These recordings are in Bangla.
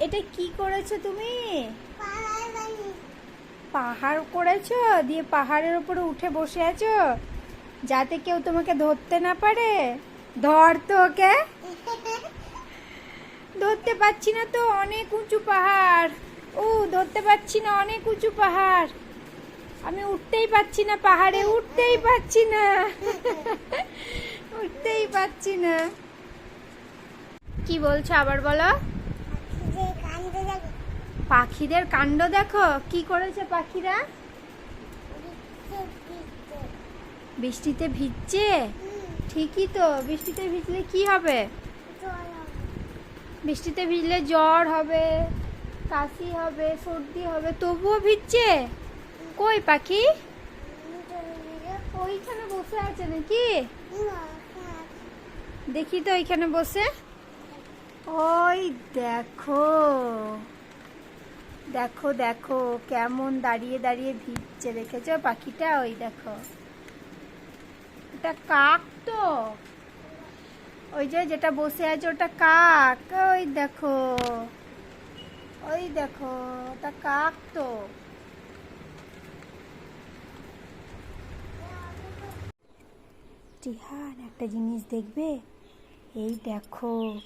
এটা কি করেছ তুমি? পাহাড় করেছ? দিয়ে পাহাড়ের উপরে উঠে বসে আছো? যাতে কেউ তোমাকে ধরতে না পারে? ধর তো ওকে। ধরতে পারছি না তো অনেক উঁচু পাহাড়। ও ধরতে পারছি না অনেক উঁচু পাহাড়। আমি উঠতেই পারছি না পাহাড়ে উঠতেই পারছি না। উঠতেই পারছি না। কি বলছো আবার বলো? পাখিদের কাণ্ড দেখো। কি করেছে পাখিরা? বৃষ্টিতে ভিজছে। ঠিকই তো বৃষ্টিতে ভিজলে কি হবে? বৃষ্টিতে ভিজলে জ্বর হবে কাশি হবে সর্দি হবে তবুও ভিজছে? কই পাখি? ওইখানে বসে আছে নাকি? দেখি তো ওইখানে বসে। ওই দেখো। দেখো দেখো, কেমন দাঁড়িয়ে দাঁড়িয়ে ভিজছে, দেখেছ? পাখিটা ওই দেখো। এটা কাক তো? ওই যে যেটা বসে আছে, ওটা কাক। ওই দেখো। ওই দেখো, ওটা কাক তো। টিহান, একটা জিনিস দেখবে? এই দেখো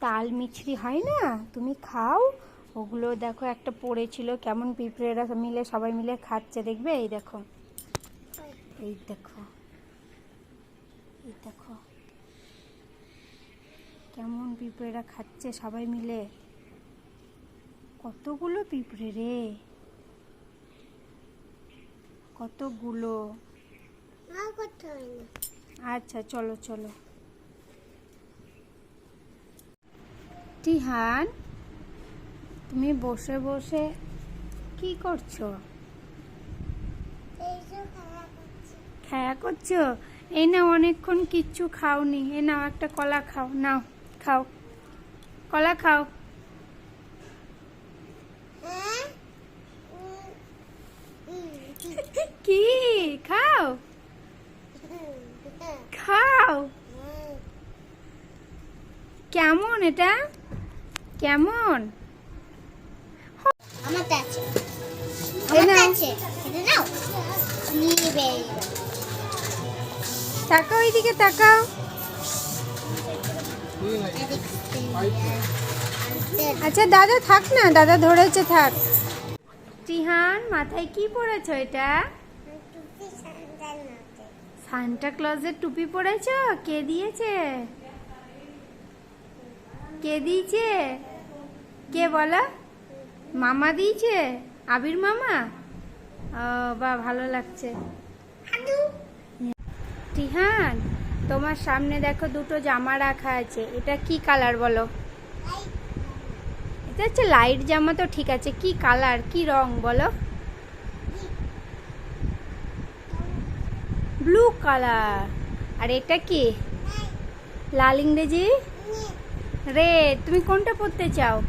তাল মিছরি হয় না? তুমি খাও। ওগুলো দেখো একটা পড়েছিল কেমন পিঁপড়েরা মিলে সবাই মিলে খাচ্ছে দেখবে? এই দেখো। এই দেখো। এই দেখো। কেমন পিঁপড়েরা খাচ্ছে সবাই মিলে। কতগুলো পিঁপড়ে রে? কতগুলো? আচ্ছা চলো চলো। টিহান তুমি বসে বসে কি করছ? খেয়া করছ। এই না অনেকক্ষণ কিচ্ছু খাওনি। এ নাও একটা কলা খাও। নাও খাও। কলা খাও। কি? খাও? খাও। কেমন এটা? কেমন? আমারটা আছে। এই আছে। নাও। নিবে তাকাও এইদিকে তাকাও। আচ্ছা দাদা থাক না দাদা ধরেছে থাক। টিহান মাথায় কি পরেছো এটা? সান্টা ক্লজের টুপি পরেছ? কে দিয়েছে? কে দিয়েছে? কে বলো? মামা দিয়েছে? আবির মামা? ও বা ভালো লাগছে। টিহান তোমার সামনে দেখো দুটো জামা রাখা আছে। এটা কি কালার বলো? এটা হচ্ছে লাইট জামা তো ঠিক আছে। কি কালার? কি রং বলো? Blue colour. আর এটা কি? লাল ইংরেজি রেড তুমি কোনটা পরতে চাও?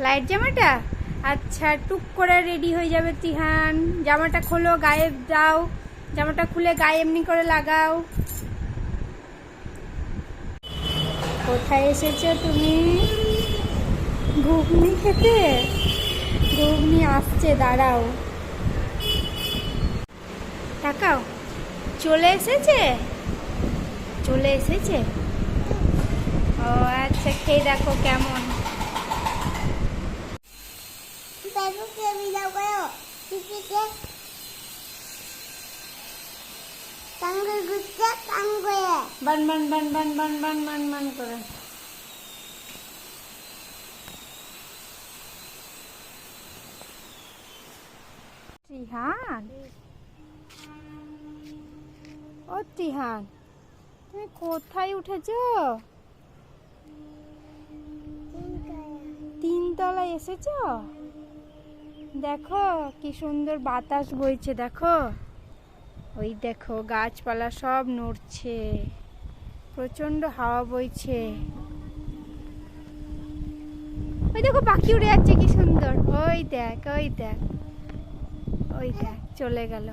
লাইট জামাটা? আচ্ছা টুক করে রেডি হয়ে যাবে তিহান। জামাটা খোলো, গায়ে দাও। জামাটা খুলে গায়ে এমনি করে লাগাও। কোথায় এসেছ তুমি? ঘুগনি খেতে? ঘুগনি আসছে, দাঁড়াও। তাকাও। চলে এসেছে? চলে এসেছে? খেয়ে দেখো কেমন। বান বান বান বান বান বান বান বান করে। ত্রিহান ও ত্রিহান তুমি কোথায় উঠেছো? তিনতলায় এসেছ? দেখো, কি সুন্দর বাতাস বইছে, দেখো। ওই দেখো, গাছপালা সব নড়ছে প্রচণ্ড হাওয়া বইছে। ওই দেখো, পাখি উড়ে যাচ্ছে, কি সুন্দর। ওই দেখ ওই দেখ ওই দেখ, চলে গেল।